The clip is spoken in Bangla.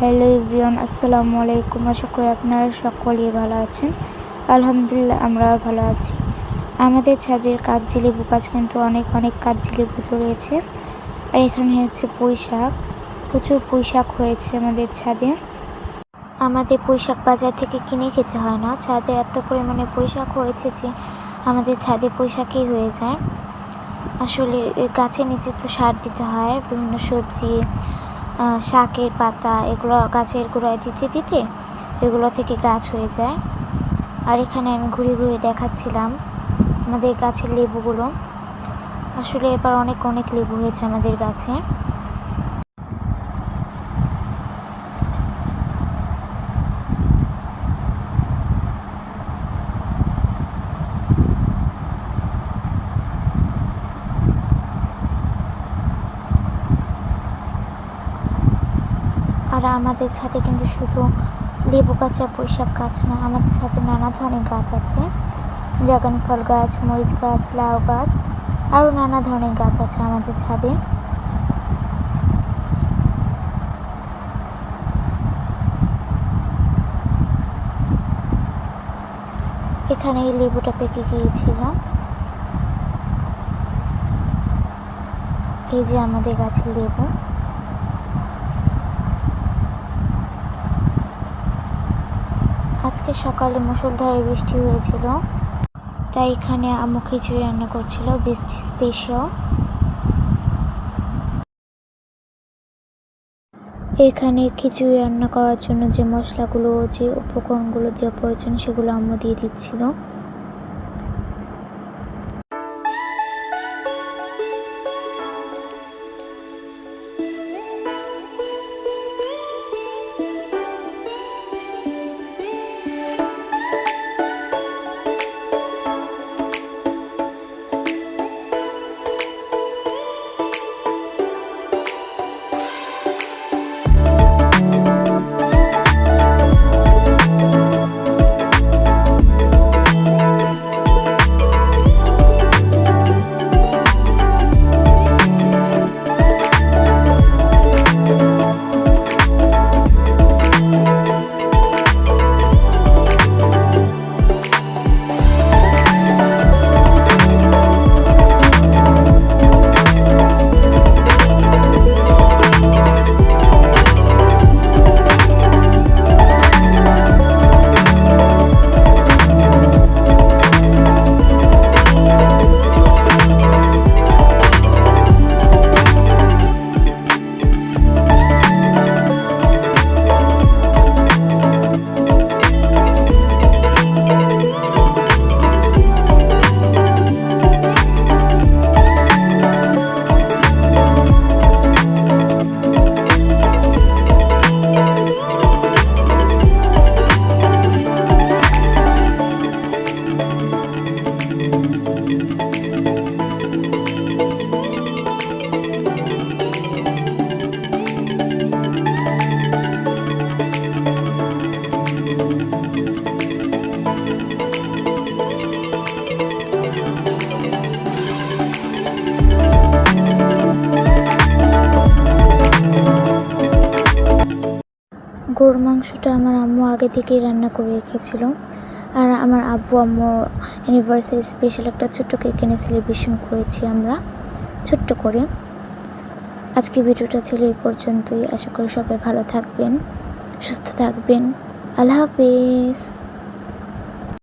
হ্যালো এভরিওয়ান, আসসালামু আলাইকুম। আশা করি আপনারা সকলেই ভালো আছেন। আলহামদুলিল্লাহ, আমরাও ভালো আছি। আমাদের ছাদের কাগজি লেবু গাছ কিন্তু অনেক অনেক কাগজি লেবু ধরেছে আর এখানে হচ্ছে পুঁই প্রচুর পুঁই শাক হয়েছে আমাদের ছাদে। আমাদের পুঁই বাজার থেকে কিনে খেতে হয় না। ছাদে এত পরিমাণে পুঁই হয়েছে যে আমাদের ছাদে পুঁই হয়ে যায়। আসলে গাছের নিচে তো সার দিতে হয়, বিভিন্ন সবজি শাকের পাতা এগুলো গাছের গোড়ায় দিতে দিতে এগুলো থেকে গাছ হয়ে যায়। আর এখানে আমি ঘুরে ঘুরে দেখাচ্ছিলাম আমাদের গাছের লেবুগুলো। আসলে এবার অনেক অনেক লেবু হয়েছে আমাদের গাছে। আর আমাদের ছাদে কিন্তু শুধু লেবু গাছ আর বৈশাখ গাছ না, আমাদের ছাদে নানা ধরনের গাছ আছে। ড্রাগন ফল গাছ, মরিচ গাছ, লাউ গাছ, আরও নানা ধরনের গাছ আছে আমাদের ছাদে। এখানে এই লেবুটা পেকে গিয়েছিল। এই যে আমাদের গাছের লেবু। আজকে সকালে মুসলধারে বৃষ্টি হয়েছিল, তাই এখানে আম্মু খিচুড়ি রান্না করছিল, বৃষ্টি স্পেশাল এখানে খিচুড়ি রান্না করার জন্য যে মশলাগুলো, যে উপকরণগুলো দেওয়া প্রয়োজন, সেগুলো আম্মু দিয়ে দিচ্ছিল। গরুর মাংসটা আমার আম্মু আগে থেকেই রান্না করে রেখেছিল। আর আমার আব্বু, আম্মু অ্যানিভার্সারি স্পেশাল একটা ছোট্ট কেক এনে সেলিব্রেশন করেছি আমরা, ছোট্ট করে। আজকে ভিডিওটা ছিল এই পর্যন্তই। আশা করি সবাই ভালো থাকবেন, সুস্থ থাকবেন। আল্লাহ হাফিজ।